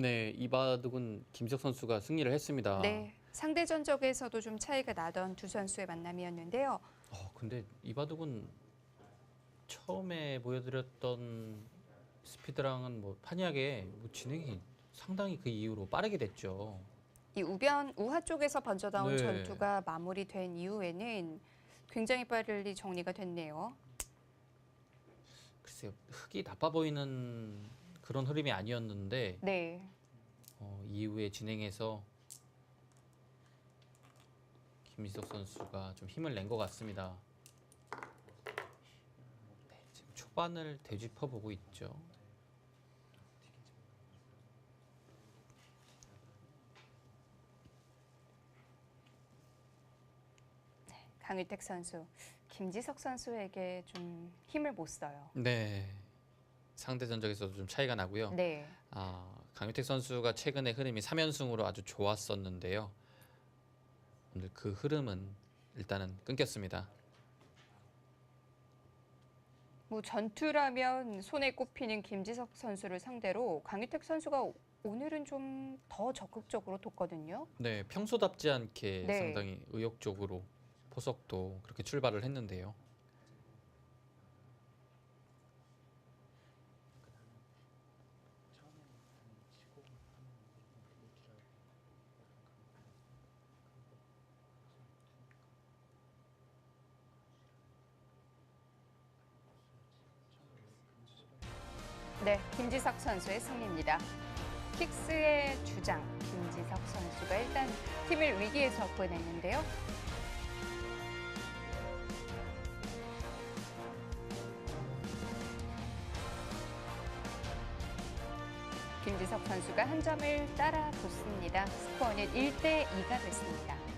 네, 이바둑은 김지석 선수가 승리를 했습니다. 네. 상대 전적에서도 좀 차이가 나던 두 선수의 만남이었는데요. 어, 근데 이바둑은 처음에 보여드렸던 스피드랑은 뭐 판이하게 뭐 진행이 상당히 그 이후로 빠르게 됐죠. 이 우변 우하 쪽에서 번져 나온 네. 전투가 마무리된 이후에는 굉장히 빨리 정리가 됐네요. 글쎄요, 흙이 나빠 보이는 그런 흐름이 아니었는데 네. 어, 이후에 진행해서 김지석 선수가 좀 힘을 낸 것 같습니다. 네, 지금 초반을 되짚어 보고 있죠. 강유택 선수, 김지석 선수에게 좀 힘을 못 써요. 네. 상대 전적에서도 좀 차이가 나고요. 네. 아, 강유택 선수가 최근에 흐름이 3연승으로 아주 좋았었는데요. 오늘 그 흐름은 일단은 끊겼습니다. 뭐 전투라면 손에 꼽히는 김지석 선수를 상대로 강유택 선수가 오늘은 좀 더 적극적으로 뒀거든요. 네, 평소답지 않게 네. 상당히 의욕적으로 포석도 그렇게 출발을 했는데요. 네, 김지석 선수의 승리입니다. 킥스의 주장 김지석 선수가 일단 팀을 위기에서 구해냈는데요. 김지석 선수가 한 점을 따라 붙습니다. 스코어는 1대 2가 됐습니다.